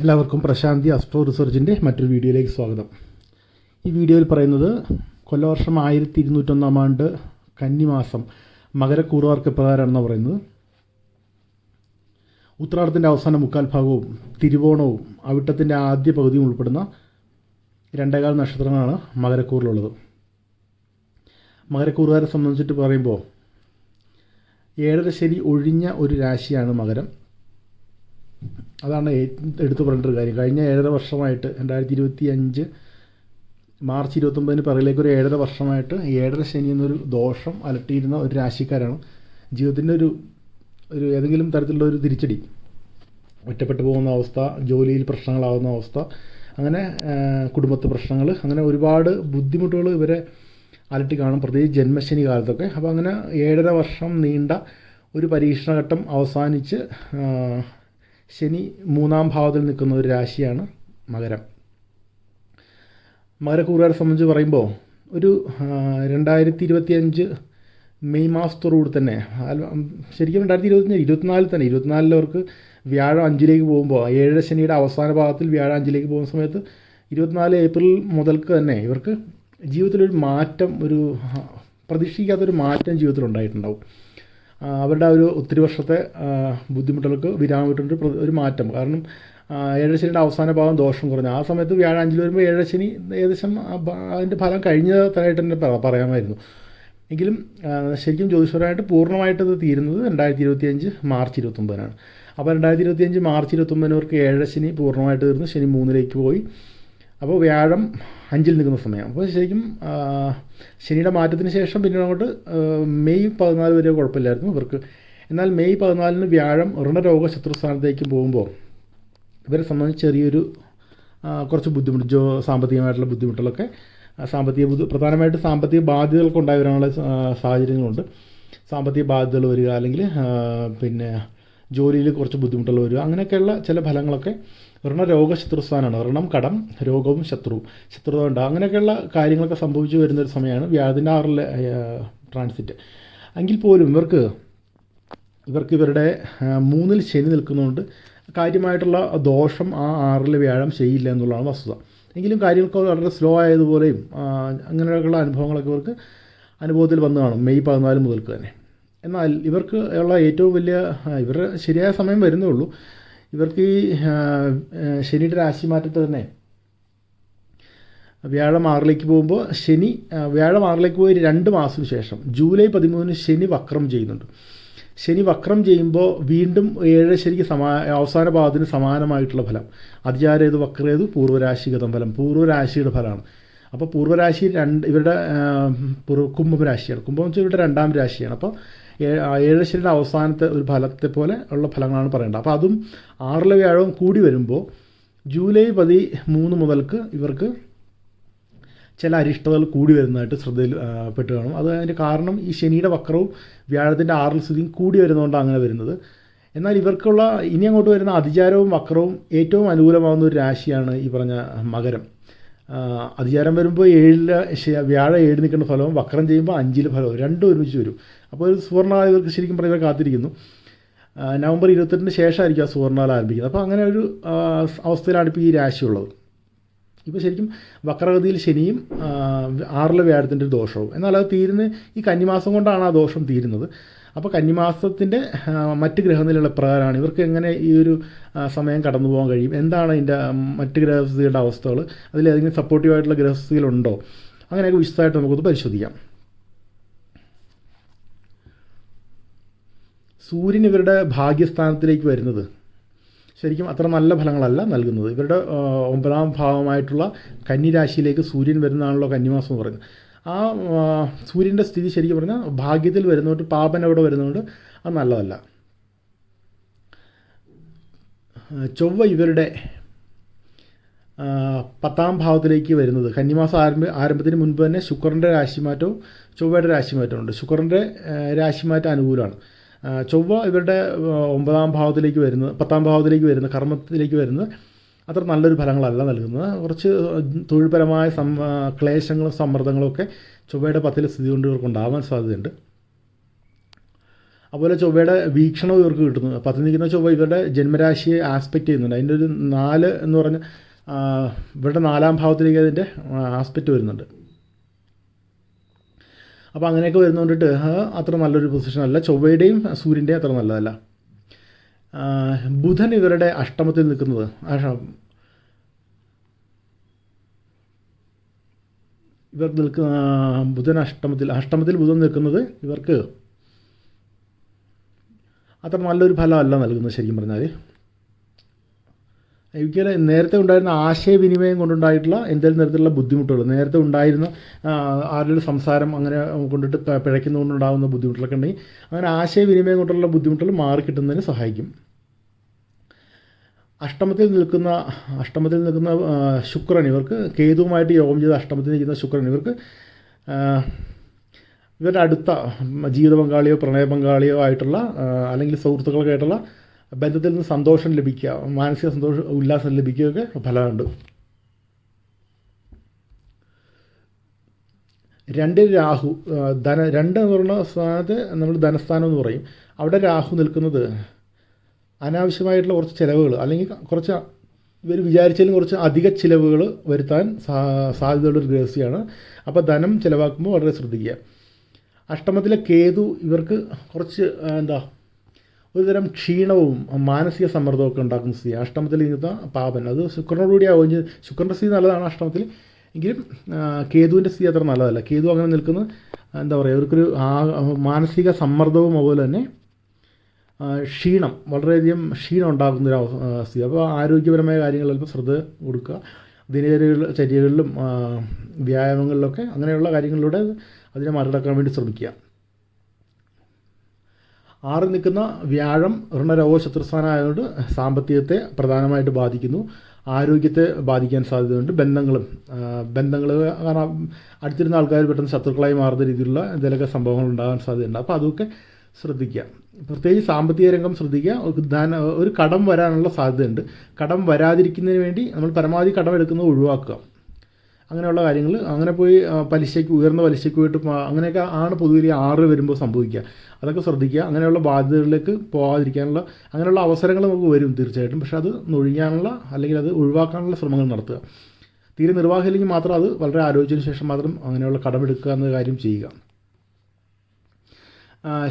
എല്ലാവർക്കും പ്രശാന്തി അസ്ട്രോ റിസർച്ചിന്റെ മറ്റൊരു വീഡിയോയിലേക്ക് സ്വാഗതം. ഈ വീഡിയോയിൽ പറയുന്നത് കൊല്ലവർഷം ആയിരത്തി ഇരുന്നൂറ്റൊന്നാം ആണ്ട് കന്നിമാസം മകരക്കൂറുകാർക്ക് പ്രകാരമാണെന്ന് പറയുന്നത്. ഉത്രാടത്തിന്റെ അവസാന മുക്കാൽ ഭാഗവും തിരുവോണവും അവിട്ടത്തിന്റെ ആദ്യ പകുതിയും ഉൾപ്പെടുന്ന രണ്ടേകാൽ നക്ഷത്രങ്ങളാണ് മകരക്കൂറിലുള്ളത്. മകരക്കൂറുകാരെ സംബന്ധിച്ചിട്ട് പറയുമ്പോൾ ഏഴര ശനി ഒഴിഞ്ഞ ഒരു രാശിയാണ് മകരം. അതാണ് എടുത്തു പറയേണ്ട കാര്യം. കഴിഞ്ഞ ഏഴര വർഷമായിട്ട് രണ്ടായിരത്തി ഇരുപത്തി അഞ്ച് മാർച്ച് ഇരുപത്തൊമ്പതിന് പിറകിലേക്ക് ഒരു ഏഴര വർഷമായിട്ട് ഏഴര ശനി എന്നൊരു ദോഷം അലട്ടിയിരുന്ന ഒരു രാശിക്കാരാണ്. ജീവിതത്തിന്റെ ഒരു ഒരു ഏതെങ്കിലും തരത്തിലുള്ള ഒരു തിരിച്ചടി. ഒറ്റപ്പെട്ടു പോകുന്ന അവസ്ഥ ജോലിയിൽ പ്രശ്നങ്ങളാവുന്ന അവസ്ഥ അങ്ങനെ കുടുംബത്തെ പ്രശ്നങ്ങൾ അങ്ങനെ ഒരുപാട് ബുദ്ധിമുട്ടുകൾ ഇവരെ അലട്ടി കാണും. പ്രത്യേകിച്ച് ജന്മശനി കാലത്തൊക്കെ. അപ്പോൾ അങ്ങനെ ഏഴര വർഷം നീണ്ട ഒരു പരീക്ഷണഘട്ടം അവസാനിച്ച് ശനി മൂന്നാം ഭാവത്തിൽ നിൽക്കുന്ന ഒരു രാശിയാണ് മകരം. മകരക്കൂറുകാരെ സംബന്ധിച്ച് പറയുമ്പോൾ ഒരു രണ്ടായിരത്തി ഇരുപത്തി അഞ്ച് മെയ് മാസത്തോടുകൂടി തന്നെ ശരിക്കും രണ്ടായിരത്തി ഇരുപത്തഞ്ച് ഇരുപത്തിനാലിൽ തന്നെ ഇരുപത്തിനാലിൽ അവർക്ക് വ്യാഴം അഞ്ചിലേക്ക് പോകുമ്പോൾ ഏഴര ശനിയുടെ അവസാന ഭാഗത്തിൽ വ്യാഴം അഞ്ചിലേക്ക് പോകുന്ന സമയത്ത് ഇരുപത്തിനാല് ഏപ്രിൽ മുതൽക്ക് തന്നെ ഇവർക്ക് ജീവിതത്തിലൊരു മാറ്റം ഒരു പ്രതീക്ഷിക്കാത്തൊരു മാറ്റം ജീവിതത്തിൽ ഉണ്ടായിട്ടുണ്ടാവും അവരുടെ ഒരു ഒത്തിരി വർഷത്തെ ബുദ്ധിമുട്ടുകൾക്ക് വിരാമിട്ടുണ്ട് ഒരു മാറ്റം. കാരണം ഏഴരശനിയുടെ അവസാന ഭാഗം ദോഷം കുറഞ്ഞു. ആ സമയത്ത് വ്യാഴാഞ്ചിൽ വരുമ്പോൾ ഏഴരശനി ഏകദേശം അതിന്റെ ഫലം കഴിഞ്ഞതായിട്ട് തന്നെ പറയാമായിരുന്നു. എങ്കിലും ശരിക്കും ജ്യോതിഷപരമായിട്ട് പൂർണമായിട്ട് ഇത് തീരുന്നത് രണ്ടായിരത്തി ഇരുപത്തി അഞ്ച് മാർച്ച് ഇരുപത്തൊമ്പതിനാണ്. അപ്പോൾ രണ്ടായിരത്തി ഇരുപത്തി അഞ്ച് മാർച്ച് ഇരുപത്തൊമ്പതിനവർക്ക് ഏഴരശനി പൂർണമായിട്ട് തീർന്ന്. ശനി മൂന്നിലേക്ക് പോയി. അപ്പോൾ വ്യാഴം അഞ്ചിൽ നിൽക്കുന്ന സമയം. അപ്പോൾ ശരിക്കും ശനിയുടെ മാറ്റത്തിന് ശേഷം പിന്നീട് അങ്ങോട്ട് മെയ് പതിനാല് വരെ കുഴപ്പമില്ലായിരുന്നു ഇവർക്ക്. എന്നാൽ മെയ് പതിനാലിന് വ്യാഴം ഋണരോഗ ശത്രുസ്ഥാനത്തേക്ക് പോകുമ്പോൾ ഇവരെ സംബന്ധിച്ച് ചെറിയൊരു കുറച്ച് ബുദ്ധിമുട്ട് ജോ സാമ്പത്തികമായിട്ടുള്ള ബുദ്ധിമുട്ടുകളൊക്കെ സാമ്പത്തിക ബുദ്ധി പ്രധാനമായിട്ട് സാമ്പത്തിക ബാധ്യതകൾക്ക് ഉണ്ടായി വരാനുള്ള സാഹചര്യങ്ങളുണ്ട്. സാമ്പത്തിക ബാധ്യതകൾ വരിക അല്ലെങ്കിൽ പിന്നെ ജോലിയിൽ കുറച്ച് ബുദ്ധിമുട്ടുകൾ വരിക അങ്ങനെയൊക്കെയുള്ള ചില ഫലങ്ങളൊക്കെ ഋണരോഗ ശത്രുസ്ഥാനമാണ് ഋണം കടം രോഗവും ശത്രു ശത്രുത ഉണ്ട് അങ്ങനെയൊക്കെയുള്ള കാര്യങ്ങളൊക്കെ സംഭവിച്ചു വരുന്നൊരു സമയമാണ് വ്യാഴത്തിന്റെ ആറിലെ ട്രാൻസിറ്റ് എങ്കിൽ പോലും ഇവർക്ക് ഇവർക്ക് ഇവരുടെ മൂന്നിൽ ശനി നിൽക്കുന്നതുകൊണ്ട് കാര്യമായിട്ടുള്ള ദോഷം ആ ആറിൽ വ്യാഴം ചെയ്യില്ല എന്നുള്ളതാണ് വസ്തുത. എങ്കിലും കാര്യങ്ങൾക്ക് വളരെ സ്ലോ ആയതുപോലെയും അങ്ങനെയൊക്കെയുള്ള അനുഭവങ്ങളൊക്കെ ഇവർക്ക് അനുഭവത്തിൽ വന്നു കാണും. മെയ് പതിനാല് മുതൽക്ക് തന്നെ. എന്നാൽ ഇവർക്ക് ഉള്ള ഏറ്റവും വലിയ ഇവരുടെ ശരിയായ സമയം വരുന്നേ ഉള്ളൂ. ഇവർക്ക് ഈ ശനിയുടെ രാശി മാറ്റത്തിൽ തന്നെ. വ്യാഴം ആറിലേക്ക് പോകുമ്പോൾ ശനി വ്യാഴം ആറിലേക്ക് പോയി രണ്ട് മാസത്തിന് ശേഷം ജൂലൈ പതിമൂന്നിന് ശനി വക്രം ചെയ്യുന്നുണ്ട്. ശനി വക്രം ചെയ്യുമ്പോൾ വീണ്ടും ഏഴ് ശനിക്ക് സമാ അവസാന ഭാഗത്തിന് സമാനമായിട്ടുള്ള ഫലം. അതിചാരേത് വക്രേത് പൂർവരാശിഗതം ഫലം. പൂർവരാശിയുടെ ഫലമാണ്. അപ്പോൾ പൂർവരാശി രണ്ട് ഇവരുടെ കുംഭം രാശിയാണ്. കുംഭം വെച്ചാൽ ഇവരുടെ രണ്ടാം രാശിയാണ്. അപ്പോൾ ഏഴശ്ശേരിയുടെ അവസാനത്തെ ഒരു ഫലത്തെ പോലെ ഉള്ള ഫലങ്ങളാണ് പറയേണ്ടത്. അപ്പോൾ അതും ആറിലെ വ്യാഴവും കൂടി വരുമ്പോൾ ജൂലൈ പതി മൂന്ന് മുതൽക്ക് ഇവർക്ക് ചില അരിഷ്ടതകൾ കൂടി വരുന്നതായിട്ട് ശ്രദ്ധയിൽ പെട്ട് കാണും. അത് അതിന്റെ കാരണം ഈ ശനിയുടെ വക്രവും വ്യാഴത്തിന്റെ ആറിൽ സ്ഥിതിയും കൂടി വരുന്നതുകൊണ്ടാണ് അങ്ങനെ വരുന്നത്. എന്നാൽ ഇവർക്കുള്ള ഇനി അങ്ങോട്ട് വരുന്ന അതിചാരവും വക്രവും ഏറ്റവും അനുകൂലമാകുന്ന ഒരു രാശിയാണ് ഈ പറഞ്ഞ മകരം. അധികാരം വരുമ്പോൾ ഏഴിൽ വ്യാഴം ഏഴ് നിൽക്കുന്ന ഫലവും വക്രം ചെയ്യുമ്പോൾ അഞ്ചിൽ ഫലവും രണ്ടും ഒരുമിച്ച് വരും. അപ്പോൾ ഒരു സുവർണകാലം ഇവർക്ക് ശരിക്കും പറഞ്ഞാൽ കാത്തിരിക്കുന്നു. നവംബർ ഇരുപത്തെട്ടിന് ശേഷമായിരിക്കും ആ സുവർണകാലം ആരംഭിക്കുന്നത്. അപ്പോൾ അങ്ങനെ ഒരു അവസ്ഥയിലാണ് ഇപ്പോൾ ഈ രാശിയുള്ളത് ഇപ്പോൾ ശരിക്കും വക്രഗതിയിൽ ശനിയും ആറിലെ വ്യാഴത്തിന്റെ ഒരു ദോഷവും. എന്നാൽ അത് തീരുന്ന ഈ കന്നിമാസം കൊണ്ടാണ് ആ ദോഷം തീരുന്നത്. അപ്പോൾ കന്നിമാസത്തിന്റെ മറ്റ് ഗ്രഹനിലയുള്ള പ്രകാരമാണ് ഇവർക്ക് എങ്ങനെ ഈ ഒരു സമയം കടന്നു പോകാൻ കഴിയും? എന്താണ് അതിന്റെ മറ്റ് ഗ്രഹസ്ഥിതിയുടെ അവസ്ഥകൾ അതിലേതെങ്കിലും സപ്പോർട്ടീവായിട്ടുള്ള ഗ്രഹസ്ഥിതികളുണ്ടോ? അങ്ങനെയൊക്കെ വിശദമായിട്ട് നമുക്കത് പരിശോധിക്കാം. സൂര്യൻ ഇവരുടെ ഭാഗ്യസ്ഥാനത്തിലേക്ക് വരുന്നത് ശരിക്കും അത്ര നല്ല ഫലങ്ങളല്ല നൽകുന്നത്. ഇവരുടെ ഒമ്പതാം ഭാവമായിട്ടുള്ള കന്നിരാശിയിലേക്ക് സൂര്യൻ വരുന്നതാണല്ലോ കന്നിമാസം എന്ന് പറയുന്നത്. ആ സൂര്യന്റെ സ്ഥിതി ശരിക്കും പറഞ്ഞാൽ ഭാഗ്യത്തിൽ വരുന്നതുകൊണ്ട് പാപൻ അവിടെ വരുന്നതുകൊണ്ട് അത് നല്ലതല്ല. ചൊവ്വ ഇവരുടെ പത്താം ഭാവത്തിലേക്ക് വരുന്നത്. കന്നിമാസം ആരംഭ ആരംഭത്തിന് മുൻപ് തന്നെ ശുക്രന്റെ രാശിമാറ്റവും ചൊവ്വയുടെ രാശിമാറ്റവും ഉണ്ട് ശുക്രന്റെ രാശിമാറ്റം അനുകൂലമാണ് ചൊവ്വ ഇവരുടെ ഒമ്പതാം ഭാവത്തിലേക്ക് വരുന്നത് പത്താം ഭാവത്തിലേക്ക് വരുന്നത് കർമ്മത്തിലേക്ക് വരുന്നത് അത്ര നല്ലൊരു ഫലങ്ങളല്ല നൽകുന്നത്. കുറച്ച് തൊഴിൽപരമായ സം ക്ലേശങ്ങളും സമ്മർദ്ദങ്ങളും ഒക്കെ ചൊവ്വയുടെ പത്തിൽ സ്ഥിതി കൊണ്ട് ഇവർക്ക് ഉണ്ടാവാൻ സാധ്യതയുണ്ട്. അതുപോലെ ചൊവ്വയുടെ വീക്ഷണവും ഇവർക്ക് കിട്ടുന്നു. പത്തിൽ നിൽക്കുന്ന ചൊവ്വ ഇവരുടെ ജന്മരാശിയെ ആസ്പെക്റ്റ് ചെയ്യുന്നുണ്ട്. അതിന്റെ ഒരു നാല് എന്ന് പറഞ്ഞ ഇവരുടെ നാലാം ഭാവത്തിലേക്ക് അതിന്റെ ആസ്പെക്റ്റ് വരുന്നുണ്ട്. അപ്പോൾ അങ്ങനെയൊക്കെ വരുന്നതുകൊണ്ടിട്ട് അത്ര നല്ലൊരു പൊസിഷൻ അല്ല ചൊവ്വയുടെയും സൂര്യന്റെയും അത്ര നല്ലതല്ല. ബുധൻ ഇവരുടെ അഷ്ടമത്തിൽ നിൽക്കുന്നത്. ഇവർ നിൽക്കുന്ന ബുധൻ അഷ്ടമത്തിൽ അഷ്ടമത്തിൽ ബുധൻ നിൽക്കുന്നത് ഇവർക്ക് അത്ര നല്ലൊരു ഫലമല്ല നൽകുന്നത് ശരിക്കും പറഞ്ഞാൽ. എനിക്ക് നേരത്തെ ഉണ്ടായിരുന്ന ആശയവിനിമയം കൊണ്ടുണ്ടായിട്ടുള്ള എന്തെങ്കിലും തരത്തിലുള്ള ബുദ്ധിമുട്ടുകൾ നേരത്തെ ഉണ്ടായിരുന്ന ആരുടെ സംസാരം അങ്ങനെ കൊണ്ടിട്ട് പിഴയ്ക്കുന്നതുകൊണ്ടുണ്ടാകുന്ന ബുദ്ധിമുട്ടുകളൊക്കെ ഉണ്ടെങ്കിൽ അങ്ങനെ ആശയവിനിമയം കൊണ്ടുള്ള ബുദ്ധിമുട്ടുകൾ മാറിക്കിട്ടുന്നതിന് സഹായിക്കും. അഷ്ടമത്തിൽ നിൽക്കുന്ന അഷ്ടമത്തിൽ നിൽക്കുന്ന ശുക്രൻ ഇവർക്ക് കേതുവുമായിട്ട് യോഗം ചെയ്ത അഷ്ടമത്തിൽ നിൽക്കുന്ന ശുക്രൻ ഇവർക്ക് ഇവരുടെ അടുത്ത ജീവിത പങ്കാളിയോ പ്രണയ പങ്കാളിയോ ആയിട്ടുള്ള അല്ലെങ്കിൽ സുഹൃത്തുക്കളൊക്കെ ആയിട്ടുള്ള ബന്ധത്തിൽ നിന്ന് സന്തോഷം ലഭിക്കുക മാനസിക സന്തോഷം ഉല്ലാസം ലഭിക്കുകയൊക്കെ ഫലമുണ്ട്. രണ്ട് രാഹു ധന രണ്ട് എന്ന് പറയുന്ന സ്ഥാനത്ത് നമ്മൾ ധനസ്ഥാനം എന്ന് പറയും. അവിടെ രാഹു നിൽക്കുന്നത് അനാവശ്യമായിട്ടുള്ള കുറച്ച് ചിലവുകൾ അല്ലെങ്കിൽ കുറച്ച് ഇവർ വിചാരിച്ചാലും കുറച്ച് അധിക ചിലവുകൾ വരുത്താൻ സാ സാധ്യതയുള്ളൊരു രഹസ്യമാണ് അപ്പോൾ ധനം ചിലവാക്കുമ്പോൾ വളരെ ശ്രദ്ധിക്കുക. അഷ്ടമത്തിലെ കേതു ഇവർക്ക് കുറച്ച് എന്താ ഒരുതരം ക്ഷീണവും മാനസിക സമ്മർദ്ദമൊക്കെ ഉണ്ടാക്കുന്ന സ്ഥിതി അഷ്ടമത്തിൽ ഇങ്ങനത്തെ പാപൻ. അത് ശുക്രനോടുകൂടി ആവുകയും ചെയ്ത്. ശുക്രന്റെ സ്ഥിതി നല്ലതാണ് അഷ്ടമത്തിൽ. എങ്കിലും കേതുവിന്റെ സ്ഥിതി അത്ര നല്ലതല്ല. കേതു അങ്ങനെ നിൽക്കുന്നത് എന്താ പറയുക ഇവർക്കൊരു മാനസിക സമ്മർദ്ദവും അതുപോലെ തന്നെ ക്ഷീണം വളരെയധികം ക്ഷീണം ഉണ്ടാകുന്ന ഒരു അവസ്ഥ അപ്പോൾ ആരോഗ്യപരമായ കാര്യങ്ങളിൽ അല്പം ശ്രദ്ധ കൊടുക്കുക. ദിനചര്യകൾ ചര്യകളിലും വ്യായാമങ്ങളിലൊക്കെ അങ്ങനെയുള്ള കാര്യങ്ങളിലൂടെ അതിനെ മറികടക്കാൻ വേണ്ടി ശ്രമിക്കുക. ആറ് നിൽക്കുന്ന വ്യാഴം ഋണരോഗ ശത്രുസ്ഥാനമായതുകൊണ്ട് സാമ്പത്തികത്തെ പ്രധാനമായിട്ട് ബാധിക്കുന്നു. ആരോഗ്യത്തെ ബാധിക്കാൻ സാധ്യതയുണ്ട്. ബന്ധങ്ങളും ബന്ധങ്ങൾ കാരണം അടുത്തിരുന്ന ആൾക്കാർ പെട്ടെന്ന് ശത്രുക്കളായി മാറുന്ന രീതിയിലുള്ള എന്തെങ്കിലുമൊക്കെ സംഭവങ്ങൾ ഉണ്ടാകാൻ സാധ്യതയുണ്ട്. അപ്പോൾ അതൊക്കെ ശ്രദ്ധിക്കുക. പ്രത്യേകിച്ച് സാമ്പത്തിക രംഗം ശ്രദ്ധിക്കുക. ധന ഒരു കടം വരാനുള്ള സാധ്യതയുണ്ട്. കടം വരാതിരിക്കുന്നതിന് വേണ്ടി നമ്മൾ പരമാവധി കടം എടുക്കുന്നത് ഒഴിവാക്കുക. അങ്ങനെയുള്ള കാര്യങ്ങൾ. അങ്ങനെ പോയി പലിശയ്ക്ക് ഉയർന്ന പലിശയ്ക്ക് പോയിട്ട് അങ്ങനെയൊക്കെ ആണ് പൊതുവിൽ ആറ് വരുമ്പോൾ സംഭവിക്കുക. അതൊക്കെ ശ്രദ്ധിക്കുക. അങ്ങനെയുള്ള ബാധ്യതകളിലേക്ക് പോകാതിരിക്കാനുള്ള അങ്ങനെയുള്ള അവസരങ്ങൾ നമുക്ക് വരും തീർച്ചയായിട്ടും. പക്ഷേ അത് നൊഴിയാനുള്ള അല്ലെങ്കിൽ അത് ഒഴിവാക്കാനുള്ള ശ്രമങ്ങൾ നടത്തുക. തീരെ നിർവാഹമില്ലെങ്കിൽ മാത്രം അത് വളരെ ആലോചിച്ചതിന് ശേഷം മാത്രം അങ്ങനെയുള്ള കടമെടുക്കുക എന്ന കാര്യം ചെയ്യുക.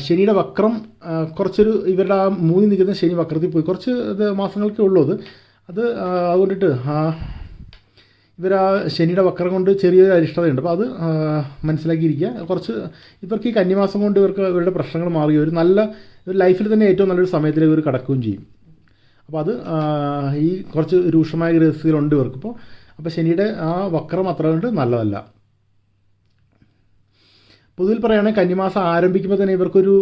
ശനിയുടെ വക്രം കുറച്ചൊരു ഇവരുടെ ആ മൂന്നി നിൽക്കുന്ന ശനി വക്രത്തിൽ പോയി. കുറച്ച് മാസങ്ങൾക്കേ ഉള്ളൂ അത്. അത് അതുകൊണ്ടിട്ട് ഇവർ ആ ശനിയുടെ വക്രം കൊണ്ട് ചെറിയൊരു അരിഷ്ടതയുണ്ട്. അപ്പോൾ അത് മനസ്സിലാക്കിയിരിക്കുക. കുറച്ച് ഇവർക്ക് ഈ കന്നിമാസം കൊണ്ട് ഇവർക്ക് ഇവരുടെ പ്രശ്നങ്ങൾ മാറി ഒരു നല്ല ഒരു ലൈഫിൽ തന്നെ ഏറ്റവും നല്ലൊരു സമയത്തിലേക്ക് ഇവർ കടക്കുകയും ചെയ്യും. അപ്പോൾ അത് ഈ കുറച്ച് രൂക്ഷമായ ഗ്രഹസ്ഥിതിയിലുണ്ട് ഇവർക്ക്. ഇപ്പോൾ അപ്പോൾ ശനിയുടെ ആ വക്രം അത്ര കൊണ്ട് നല്ലതല്ല. പൊതുവിൽ പറയുകയാണെങ്കിൽ കന്നിമാസം ആരംഭിക്കുമ്പോൾ തന്നെ ഇവർക്കൊരു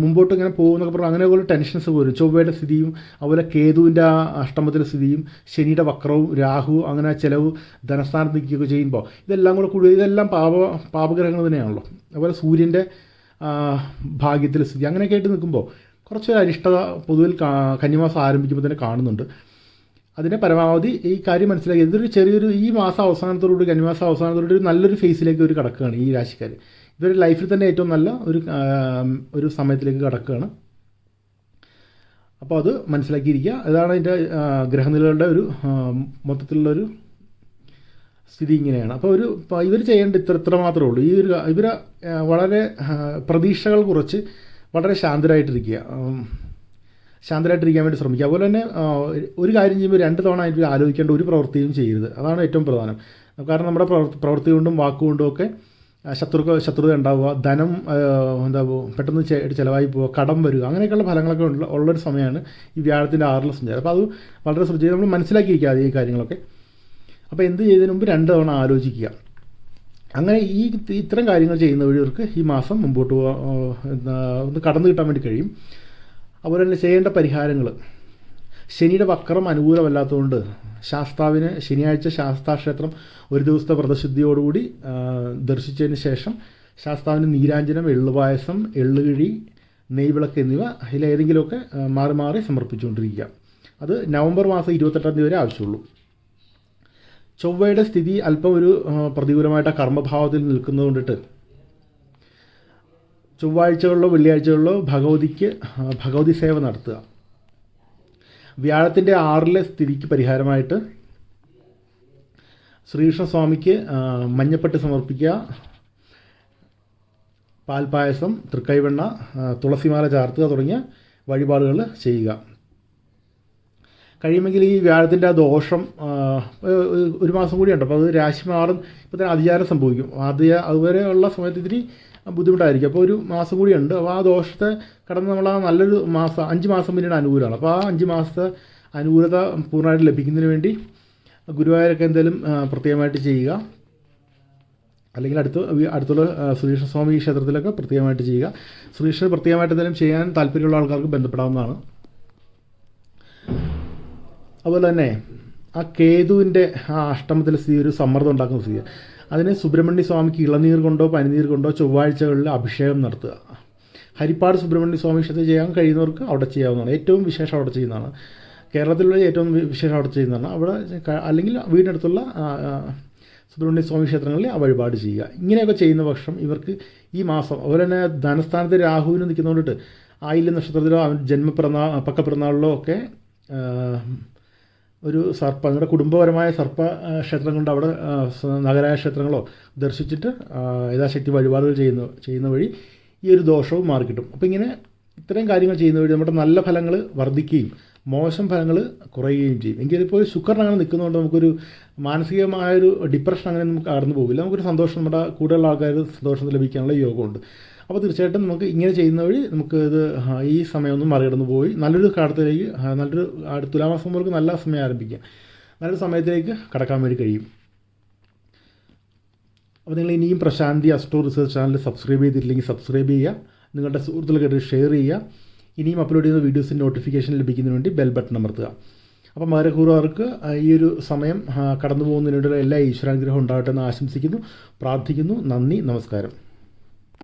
മുമ്പോട്ട് ഇങ്ങനെ പോകുന്നൊക്കെ പറഞ്ഞാൽ അങ്ങനെ പോലെ ടെൻഷൻസ് വരും. ചൊവ്വയുടെ സ്ഥിതിയും അതുപോലെ കേതുവിന്റെ അഷ്ടമത്തിലെ സ്ഥിതിയും ശനിയുടെ വക്രവും രാഹു അങ്ങനെ ചിലവ് ധനസ്ഥാനത്ത് നിൽക്കുകയൊക്കെ ചെയ്യുമ്പോൾ ഇതെല്ലാം കൂടെ കൂടുതൽ ഇതെല്ലാം പാപ പാപഗ്രഹങ്ങൾ തന്നെയാണല്ലോ. അതുപോലെ സൂര്യന്റെ ഭാഗ്യത്തിലെ സ്ഥിതി അങ്ങനെയൊക്കെ ആയിട്ട് നിൽക്കുമ്പോൾ കുറച്ച് അരിഷ്ടത പൊതുവിൽ കന്നിമാസം ആരംഭിക്കുമ്പോൾ തന്നെ കാണുന്നുണ്ട്. അതിനെ പരമാവധി ഈ കാര്യം മനസ്സിലാക്കി. ഇതൊരു ചെറിയൊരു ഈ മാസം അവസാനത്തോടുകൂടി കന്നിമാസം അവസാനത്തോടുകൂടി നല്ലൊരു ഫേസിലേക്ക് ഒരു കടക്കുകയാണ് ഈ രാശിക്കാർ ഇവരുടെ ലൈഫിൽ തന്നെ ഏറ്റവും നല്ല ഒരു ഒരു സമയത്തിലേക്ക് കടക്കുകയാണ്. അപ്പോൾ അത് മനസ്സിലാക്കിയിരിക്കുക. അതാണ് അതിന്റെ ഗ്രഹനിലകളുടെ ഒരു മൊത്തത്തിലുള്ളൊരു സ്ഥിതി ഇങ്ങനെയാണ്. അപ്പോൾ ഒരു ഇവർ ചെയ്യേണ്ട ഇത്ര ഇത്ര മാത്രമേ ഉള്ളൂ. ഈ ഒരു ഇവർ വളരെ പ്രതീക്ഷകൾ കുറച്ച് വളരെ ശാന്തരായിട്ടിരിക്കുക. ശാന്തരായിട്ടിരിക്കാൻ വേണ്ടി ശ്രമിക്കുക. അതുപോലെ തന്നെ ഒരു കാര്യം ചെയ്യുമ്പോൾ രണ്ട് തവണ അതിൽ ആലോചിക്കേണ്ട ഒരു പ്രവൃത്തിയും ചെയ്യരുത്. അതാണ് ഏറ്റവും പ്രധാനം. കാരണം നമ്മുടെ പ്രവൃത്തി പ്രവൃത്തി കൊണ്ടും വാക്കുകൊണ്ടും ഒക്കെ ശത്രുക്ക ശത്രുത ഉണ്ടാവുക ധനം എന്താ പെട്ടെന്ന് ചിലവായി പോവുക കടം വരിക അങ്ങനെയൊക്കെയുള്ള ഫലങ്ങളൊക്കെ ഉള്ള ഉള്ളൊരു സമയമാണ് ഈ വ്യാഴത്തിന്റെ ആറിലെ സഞ്ചാരം. അപ്പോൾ അത് വളരെ ശ്രദ്ധിച്ച് നമ്മൾ മനസ്സിലാക്കിയിരിക്കുക ഈ കാര്യങ്ങളൊക്കെ. അപ്പോൾ എന്ത് ചെയ്തതിന് മുമ്പ് രണ്ട് തവണ ആലോചിക്കുക. അങ്ങനെ ഈ ഇത്തരം കാര്യങ്ങൾ ചെയ്യുന്ന വഴിയവർക്ക് ഈ മാസം മുമ്പോട്ട് ഒന്ന് കടന്നു കിട്ടാൻ വേണ്ടി കഴിയും. അതുപോലെ തന്നെ ചെയ്യേണ്ട പരിഹാരങ്ങൾ ശനിയുടെ വക്രം അനുകൂലമല്ലാത്തതുകൊണ്ട് ശാസ്താവിന് ശനിയാഴ്ച ശാസ്താക്ഷേത്രം ഒരു ദിവസത്തെ വ്രതശുദ്ധിയോടുകൂടി ദർശിച്ചതിന് ശേഷം ശാസ്താവിന് നീരാഞ്ജനം എള്ളുപായസം എള്ളുകിഴി നെയ്വിളക്ക് എന്നിവ അതിലേതെങ്കിലുമൊക്കെ മാറി മാറി സമർപ്പിച്ചുകൊണ്ടിരിക്കുക. അത് നവംബർ മാസം ഇരുപത്തെട്ടാം തീയതി വരെ ആവശ്യമുള്ളൂ. ചൊവ്വയുടെ സ്ഥിതി അല്പം ഒരു പ്രതികൂലമായിട്ട് കർമ്മഭാവത്തിൽ നിൽക്കുന്നത് കൊണ്ടിട്ട് ചൊവ്വാഴ്ചകളിലോ വെള്ളിയാഴ്ചകളിലോ ഭഗവതിക്ക് ഭഗവതി സേവ നടത്തുക. വ്യാഴത്തിന്റെ ആറിലെ സ്ഥിതിക്ക് പരിഹാരമായിട്ട് ശ്രീകൃഷ്ണസ്വാമിക്ക് മഞ്ഞപ്പെട്ട് സമർപ്പിക്കുക പാൽപായസം തൃക്കൈവെണ്ണ തുളസിമാല ചാർത്തുക തുടങ്ങിയ വഴിപാടുകൾ ചെയ്യുക. കഴിയുമെങ്കിൽ ഈ വ്യാഴത്തിന്റെ ആ ദോഷം ഒരു- മാസം കൂടി ഉണ്ട്. അപ്പോൾ അത് രാശി മാറും ഇപ്പോൾ തന്നെ അതിചാരം സംഭവിക്കും. ആദ്യ അതുവരെയുള്ള സമയത്ത് ഇത്തിരി ബുദ്ധിമുട്ടായിരിക്കും. അപ്പോൾ ഒരു മാസം കൂടി ഉണ്ട് അപ്പോൾ ആ ദോഷത്തെ കടന്ന് നമ്മൾ ആ നല്ലൊരു മാസം അഞ്ച് മാസം പിന്നീട് അനുകൂലമാണ്. അപ്പോൾ ആ അഞ്ച് മാസത്തെ അനുകൂലത പൂർണമായിട്ട് ലഭിക്കുന്നതിന് വേണ്ടി ഗുരുവായൂരൊക്കെ എന്തെങ്കിലും പ്രത്യേകമായിട്ട് ചെയ്യുക. അല്ലെങ്കിൽ അടുത്ത് അടുത്തുള്ള ആ, ശ്രീകൃഷ്ണ സ്വാമി ക്ഷേത്രത്തിലൊക്കെ പ്രത്യേകമായിട്ട് ചെയ്യുക. ശ്രീകൃഷ്ണൻ പ്രത്യേകമായിട്ട് എന്തെങ്കിലും ചെയ്യാൻ താല്പര്യമുള്ള ആൾക്കാർക്ക് ബന്ധപ്പെടാവുന്നതാണ്. അതുപോലെ തന്നെ ആ കേതുവിന്റെ ആ അഷ്ടമത്തിലെ സ്ഥിതി ഒരു സമ്മർദ്ദം ഉണ്ടാക്കുന്ന സ്ഥിതി. അതിന് സുബ്രഹ്മണ്യ സ്വാമിക്ക് ഇളനീർ കൊണ്ടോ പനിനീർ കൊണ്ടോ ചൊവ്വാഴ്ചകളിൽ അഭിഷേകം നടത്തുക. ഹരിപ്പാട് സുബ്രഹ്മണ്യ സ്വാമി ക്ഷേത്രത്തിൽ ചെയ്യാൻ കഴിയുന്നവർക്ക് അവിടെ ചെയ്യാവുന്നതാണ്. ഏറ്റവും വിശേഷം അവിടെ ചെയ്യുന്നതാണ്. കേരളത്തിലുള്ള ഏറ്റവും വിശേഷം അവിടെ ചെയ്യുന്നതാണ്. അവിടെ അല്ലെങ്കിൽ വീടിനടുത്തുള്ള സുബ്രഹ്മണ്യ സ്വാമി ക്ഷേത്രങ്ങളിൽ ആ വഴിപാട് ചെയ്യുക. ഇങ്ങനെയൊക്കെ ചെയ്യുന്ന പക്ഷം ഇവർക്ക് ഈ മാസം അതുപോലെ തന്നെ ധനസ്ഥാനത്ത് രാഹുവിന് നിൽക്കുന്നതുകൊണ്ടിട്ട് ആയില്യ നക്ഷത്രത്തിലോ അവൻ ജന്മപ്പിറന്നാ പക്കപ്പിറന്നാളിലോ ഒക്കെ ഒരു സർപ്പ നിങ്ങളുടെ കുടുംബപരമായ സർപ്പ ക്ഷേത്രങ്ങളുണ്ട് അവിടെ നഗരായ ക്ഷേത്രങ്ങളോ ദർശിച്ചിട്ട് യഥാശക്തി വഴിപാടുകൾ ചെയ്യുന്ന ചെയ്യുന്ന വഴി ഈ ഒരു ദോഷവും മാറിക്കിട്ടും. അപ്പോൾ ഇങ്ങനെ ഇത്തരം കാര്യങ്ങൾ ചെയ്യുന്ന വഴി നമ്മുടെ നല്ല ഫലങ്ങൾ വർദ്ധിക്കുകയും മോശം ഫലങ്ങൾ കുറയുകയും ചെയ്യും. എങ്കിൽ ഇപ്പോൾ ശുക്രൻ അങ്ങനെ നിൽക്കുന്നതുകൊണ്ട് നമുക്കൊരു മാനസികമായൊരു ഡിപ്രഷൻ അങ്ങനെ നമുക്ക് കടന്നു പോകില്ല. നമുക്കൊരു സന്തോഷം നമ്മുടെ കൂടുതലുള്ള ആൾക്കാർ സന്തോഷം ലഭിക്കാനുള്ള യോഗമുണ്ട്. അപ്പോൾ തീർച്ചയായിട്ടും നമുക്ക് ഇങ്ങനെ ചെയ്യുന്ന വഴി നമുക്ക് ഇത് ഈ സമയമൊന്നും മറികടന്നു പോയി. നല്ലൊരു കാലത്തിലേക്ക് നല്ലൊരു തുലാമാസം മുതൽ നല്ല സമയം ആരംഭിക്കാം നല്ലൊരു സമയത്തിലേക്ക് കടക്കാൻ വേണ്ടി കഴിയും. അപ്പോൾ നിങ്ങൾ ഇനിയും Prashanthi astro research channel subscribe ചെയ്തിട്ടില്ലെങ്കിൽ സബ്സ്ക്രൈബ് ചെയ്യുക. നിങ്ങളുടെ സുഹൃത്തുക്കൾക്കായിട്ട് ഷെയർ ചെയ്യുക. ഇനിയും അപ്ലോഡ് ചെയ്യുന്ന വീഡിയോസിന്റെ നോട്ടിഫിക്കേഷൻ ലഭിക്കുന്നതിന് വേണ്ടി ബെൽ ബട്ടൺ അമർത്തുക. അപ്പം മകരക്കൂറുകാർക്ക് ആ, ഈ ഒരു സമയം കടന്നു പോകുന്നതിനുള്ള എല്ലാ ഈശ്വരാനുഗ്രഹം ഉണ്ടാകട്ടെ എന്ന് ആശംസിക്കുന്നു. പ്രാർത്ഥിക്കുന്നു. നന്ദി. നമസ്കാരം.